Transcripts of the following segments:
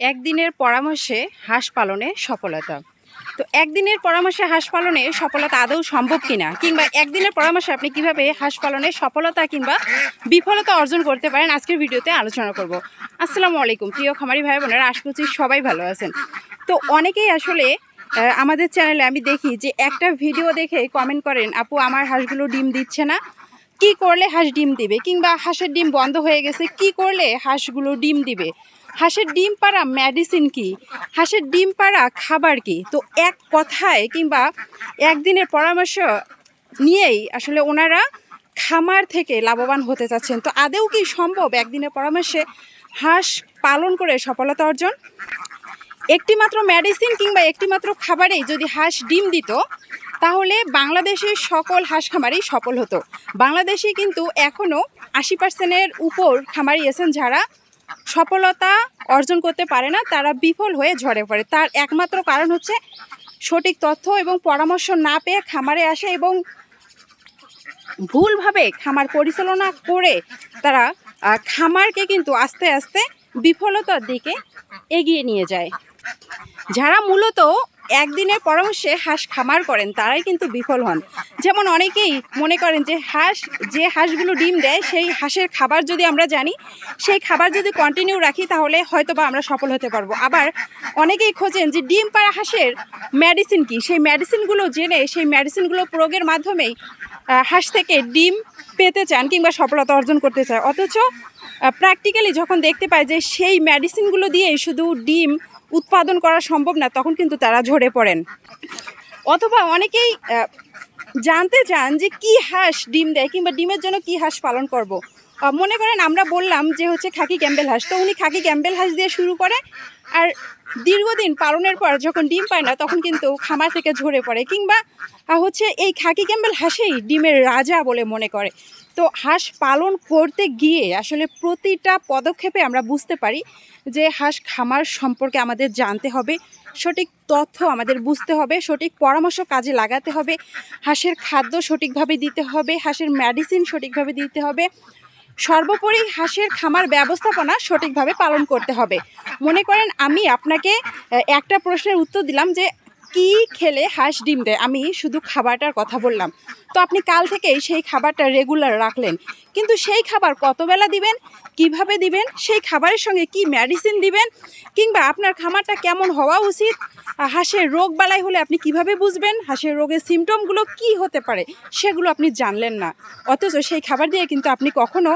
একদিনের পরামর্শে হাঁস পালনে সফলতা। তো একদিনের পরামর্শে হাঁস পালনে সফলতা আদৌ সম্ভব কিনা? কিংবা একদিনের পরামর্শে আপনি কীভাবে হাঁস পালনে সফলতা কিংবা বিফলতা অর্জন করতে পারেন আজকের ভিডিওতে আলোচনা করব। আসসালামু আলাইকুম, প্রিয় খামারি ভাই বোনেরা আশা করছি সবাই ভালো আছেন। তো অনেকেই আসলে আমাদের চ্যানেলে আমি দেখি যে একটা ভিডিও দেখে কমেন্ট করেন, আপু, আমার হাঁসগুলো ডিম দিচ্ছে না। কি করলে হাঁস ডিম দিবে? কিংবা হাঁসের ডিম বন্ধ হয়ে গেছে, কি করলে হাঁসগুলো ডিম দিবে? হাঁসের ডিম পাড়া মেডিসিন কি? হাঁসের ডিম পাড়া খাবার কি? তো এক কথায় কিংবা একদিনের পরামর্শ নিয়েই আসলে ওনারা খামার থেকে লাভবান হতে চাচ্ছেন। তো আদেও কি সম্ভব একদিনের পরামর্শে হাঁস পালন করে সফলতা অর্জন? একটি মাত্র মেডিসিন কিংবা একটি মাত্র খাবারেই যদি হাঁস ডিম দিত, তাহলে বাংলাদেশের সকল হাঁস খামারেই সফল হতো। বাংলাদেশে কিন্তু এখনও আশি পার্সেন্টের উপর খামারি আছেন যারা। সফলতা অর্জন করতে পারে না, তারা বিফল হয়ে ঝরে পড়ে। তার একমাত্র কারণ হচ্ছে সঠিক তথ্য এবং পরামর্শ না পেয়ে খামারে আসে এবং ভুলভাবে খামার পরিচালনা করে তারা খামারকে কিন্তু আস্তে আস্তে বিফলতার দিকে এগিয়ে নিয়ে যায়। যারা মূলত একদিনের পরামর্শে হাঁস খামার করেন, তারাই কিন্তু বিফল হন। যেমন অনেকেই মনে করেন যে হাঁস, যে হাঁসগুলো ডিম দেয়, সেই হাঁসের খাবার যদি আমরা জানি, সেই খাবার যদি কন্টিনিউ রাখি, তাহলে হয়তো বা আমরা সফল হতে পারব। আবার অনেকেই খোঁজেন যে ডিম পাড়া হাঁসের মেডিসিন কি? সেই মেডিসিনগুলো জেনে, সেই মেডিসিনগুলো প্রয়োগের মাধ্যমেই হাঁস থেকে ডিম পেতে চান কিংবা সফলতা অর্জন করতে চায় অথচ প্র্যাকটিক্যালি যখন দেখতে পায় যে সেই মেডিসিনগুলো দিয়েই শুধু ডিম উৎপাদন করা সম্ভব না, তখন কিন্তু তারা ঝরে পড়েন অথবা অনেকেই জানতে চান যে কি হাঁস ডিম দেয় কিংবা ডিমের জন্য কি হাঁস পালন করব। মনে করেন আমরা বললাম যে হচ্ছে খাকি ক্যাম্বেল হাঁস। তো উনি খাকি ক্যাম্বেল হাঁস দিয়ে শুরু করে আর দীর্ঘদিন পালনের পর যখন ডিম পায় না, তখন কিন্তু খামার থেকে ঝরে পড়ে। কিংবা হচ্ছে এই খাকি ক্যাম্বেল হাঁসেই ডিমের রাজা বলে মনে করে। তো হাঁস পালন করতে গিয়ে আসলে প্রতিটা পদক্ষেপে আমরা বুঝতে পারি যে হাঁস খামার সম্পর্কে আমাদের জানতে হবে, সঠিক তথ্য আমাদের বুঝতে হবে, সঠিক পরামর্শ কাজে লাগাতে হবে, হাঁসের খাদ্য সঠিকভাবে দিতে হবে, হাঁসের মেডিসিন সঠিকভাবে দিতে হবে সর্বোপরি হাঁসের খামার ব্যবস্থাপনা সঠিকভাবে পালন করতে হবে। মনে করেন আমি আপনাকে একটা প্রশ্নের উত্তর দিলাম যে কি খেলে হাঁস ডিম দেয়? আমি শুধু খাবারটার কথা বললাম। তো আপনি কাল থেকেই সেই খাবারটা রেগুলার রাখলেন। কিন্তু সেই খাবার কতবেলা দিবেন? কীভাবে দিবেন? সেই খাবারের সঙ্গে কি মেডিসিন দিবেন? কিংবা আপনার খামারটা কেমন হওয়া উচিত? হাঁসের রোগ বালাই হলে আপনি কীভাবে বুঝবেন? হাঁসের রোগের সিমটমগুলো কি হতে পারে? সেগুলো আপনি জানলেন না। অথচ সেই খাবার দিয়ে কিন্তু আপনি কখনো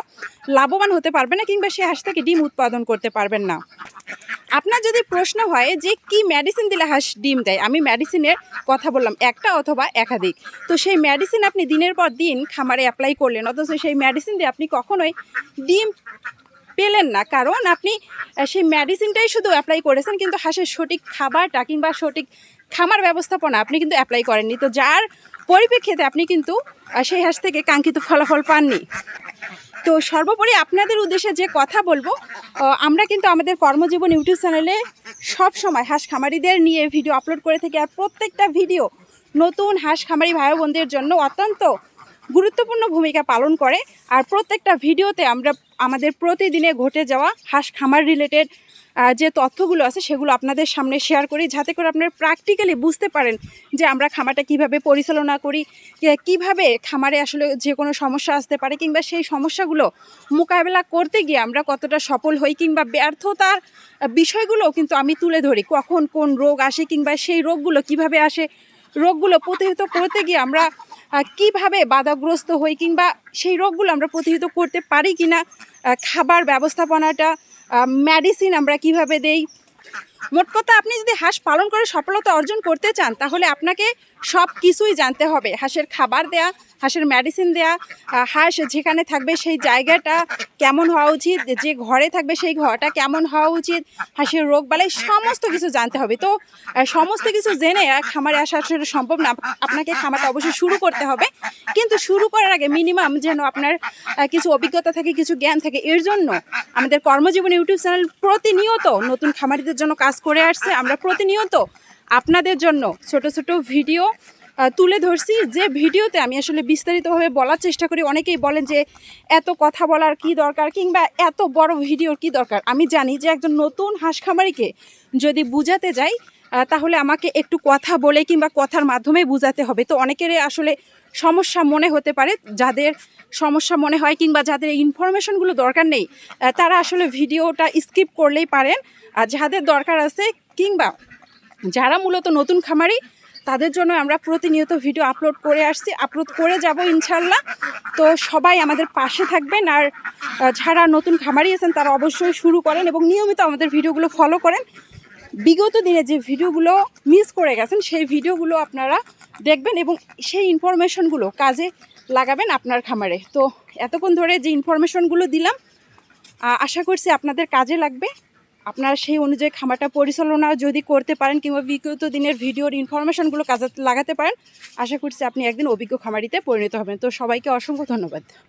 লাভবান হতে পারবেন না কিংবা সেই হাঁস থেকে ডিম উৎপাদন করতে পারবেন না। আপনার যদি প্রশ্ন হয় যে কি মেডিসিন দিলে হাঁস ডিম দেয়, আমি মেডিসিনের কথা বললাম, একটা অথবা একাধিক। তো সেই মেডিসিন আপনি দিনের পর দিন খামারে অ্যাপ্লাই করলেন, অথচ সেই মেডিসিন দিয়ে আপনি কখনোই ডিম পেলেন না। কারণ আপনি সেই মেডিসিনটাই শুধু অ্যাপ্লাই করেছেন, কিন্তু হাঁসের সঠিক খাবারটা কিংবা সঠিক খামার ব্যবস্থাপনা আপনি কিন্তু অ্যাপ্লাই করেননি। তো যার পরিপ্রেক্ষিতে আপনি কিন্তু সেই হাঁস থেকে কাঙ্ক্ষিত ফলাফল পাননি। তো সর্বোপরি আপনাদের উদ্দেশ্যে যে কথা বলব আমরা কিন্তু আমাদের কর্মজীবন ইউটিউব চ্যানেলে সব সময় হাঁস খামারিদের নিয়ে ভিডিও আপলোড করে থাকি আর প্রত্যেকটা ভিডিও নতুন হাঁস খামারি ভাই বোনদের জন্য অত্যন্ত গুরুত্বপূর্ণ ভূমিকা পালন করে। আর প্রত্যেকটা ভিডিওতে আমরা আমাদের প্রতিদিনে ঘটে যাওয়া হাঁস খামার রিলেটেড যে তথ্যগুলো আছে সেগুলো আপনাদের সামনে শেয়ার করি, যাতে করে আপনারা প্র্যাকটিক্যালি বুঝতে পারেন যে আমরা খামারটা কীভাবে পরিচালনা করি কীভাবে খামারে আসলে যে কোনো সমস্যা আসতে পারে কিংবা সেই সমস্যাগুলো মোকাবেলা করতে গিয়ে আমরা কতটা সফল হই কিংবা ব্যর্থতার বিষয়গুলো কিন্তু আমি তুলে ধরি। কখন কোন রোগ আসে কিংবা সেই রোগগুলো কীভাবে আসে রোগগুলো প্রতিহিত করতে গিয়ে আমরা কীভাবে বাধাগ্রস্ত হই কিংবা সেই রোগগুলো আমরা প্রতিহিত করতে পারি কিনা খাবার ব্যবস্থাপনাটা মেডিসিন আমরা কীভাবে দেই মোট কথা আপনি যদি হাঁস পালন করে সফলতা অর্জন করতে চান, তাহলে আপনাকে সব কিছুই জানতে হবে। হাঁসের খাবার দেয়া, হাঁসের মেডিসিন দেয়া হাঁস যেখানে থাকবে সেই জায়গাটা কেমন হওয়া উচিত, যে ঘরে থাকবে সেই ঘরটা কেমন হওয়া উচিত, হাঁসের রোগ বালাই সমস্ত কিছু জানতে হবে। তো সমস্ত কিছু জেনে খামারে আসা আসলে সম্ভব না, আপনাকে খামারটা অবশ্যই শুরু করতে হবে। কিন্তু শুরু করার আগে মিনিমাম যেন আপনার কিছু অভিজ্ঞতা থাকে, কিছু জ্ঞান থাকে, এর জন্য আমাদের কর্মজীবন ইউটিউব চ্যানেল প্রতিনিয়ত নতুন খামারিদের জন্য কাজ করে আসছে, আমরা প্রতিনিয়ত আপনাদের জন্য ছোট ছোট ভিডিও তুলে ধরছি। যে ভিডিওতে আমি আসলে বিস্তারিতভাবে বলার চেষ্টা করি, অনেকেই বলেন যে এত কথা বলার কি দরকার কিংবা এত বড় ভিডিওর কি দরকার? আমি জানি যে একজন নতুন হাঁস খামারিকে যদি বুঝাতে যাই তাহলে আমাকে একটু কথা বলে কিংবা কথার মাধ্যমে বুঝাতে হবে। তো অনেকেরই আসলে সমস্যা মনে হতে পারে, যাদের সমস্যা মনে হয় কিংবা যাদের ইনফরমেশনগুলো দরকার নেই তারা আসলে ভিডিওটা স্কিপ করলেই পারেন। আর যাদের দরকার আছে কিংবা যারা মূলত নতুন খামারি, তাদের জন্য আমরা প্রতিনিয়ত ভিডিও আপলোড করে আসছি আপলোড করে যাব ইনশাল্লাহ তো সবাই আমাদের পাশে থাকবেন আর যারা নতুন খামারি আছেন, তারা অবশ্যই শুরু করেন এবং নিয়মিত আমাদের ভিডিওগুলো ফলো করেন। বিগত দিনে যে ভিডিওগুলো মিস করে গেছেন, সেই ভিডিওগুলো আপনারা দেখবেন এবং সেই ইনফরমেশনগুলো কাজে লাগাবেন আপনার খামারে। তো এতক্ষণ ধরে যে ইনফরমেশনগুলো দিলাম আশা করছি আপনাদের কাজে লাগবে। আপনারা সেই অনুযায়ী খামারটা পরিচালনা যদি করতে পারেন কিংবা বিগত দিনের ভিডিওর ইনফরমেশনগুলো কাজে লাগাতে পারেন, আশা করছি আপনি একদিন অভিজ্ঞ খামারিতে পরিণত হবেন। তো সবাইকে অসংখ্য ধন্যবাদ।